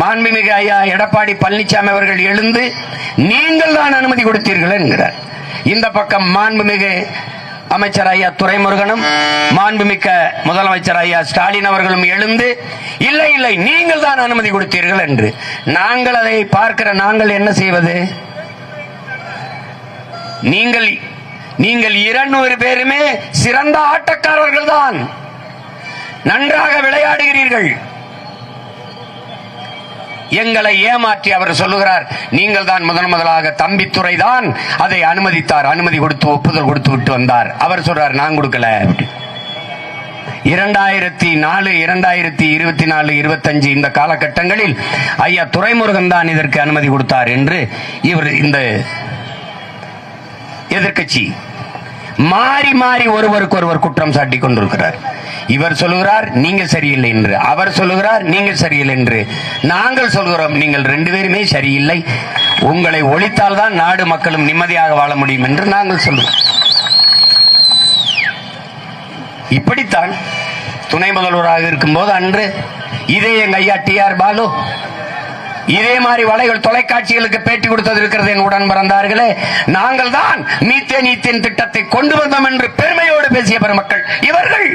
மாண்புமிகு ஐயா எடப்பாடி பழனிசாமி அவர்கள் எழுந்து நீங்கள் தான் அனுமதி கொடுத்தீர்கள் என்கிறார். இந்த பக்கம் மாண்புமிகு அமைச்சர் ஐயா துரைமுருகனும் மாண்புமிக்க முதலமைச்சர் ஐயா ஸ்டாலின் அவர்களும் எழுந்து இல்லை இல்லை நீங்கள் தான் அனுமதி கொடுத்தீர்கள் என்று. நாங்கள் அதை பார்க்கிற நாங்கள் என்ன செய்வது? நீங்கள் நீங்கள் இருநூறு பேருமே சிறந்த ஆட்டக்காரர்கள் தான். நன்றாக விளையாடுகிறீர்கள். எங்களை ஏமாற்றி அவர் சொல்லுகிறார் நீங்கள் தான் முதன் முதலாக தம்பித்துறை தான். அதை அனுமதித்தார். அனுமதி கொடுத்து ஒப்புதல் கொடுத்து விட்டு வந்தார். அவர் சொல்றார் நான் கொடுக்கல. இரண்டாயிரத்தி நாலு இரண்டாயிரத்தி இருபத்தி நாலு இருபத்தஞ்சு இந்த காலகட்டங்களில் ஐயா துரைமுருகன் தான் இதற்கு அனுமதி கொடுத்தார் என்று இவர் இந்த எதிர்கட்சி மாறி மாறி ஒருவருக்கு ஒருவர் குற்றம் சாட்டி கொண்டிருக்கிறார். இவர் சொல்லுகிறார் நீங்கள் சரியில்லை என்று. அவர் சொல்லுகிறார் நீங்கள் சரியில்லை என்று. நாங்கள் சொல்கிறோம் நீங்கள் ரெண்டு பேருமே சரியில்லை. உங்களை ஒழித்தால் தான் நாடு மக்களும் நிம்மதியாக வாழ முடியும் என்று நாங்கள் சொல்லுவோம் இப்படித்தான் துணை முதல்வராக இருக்கும்போது அன்று இதே எங்க ஐயா டி ஆர் பாலு இதே மாதிரி வலைகள் தொலைக்காட்சிகளுக்கு பேட்டி கொடுத்தது இருக்கிறது என் உடன் பிறந்தார்களே நாங்கள் தான் மீத்தேன் ஈத்தேன் திட்டத்தை கொண்டு வந்தோம் என்று பெருமையோடு பேசிய பெருமக்கள் இவர்கள்.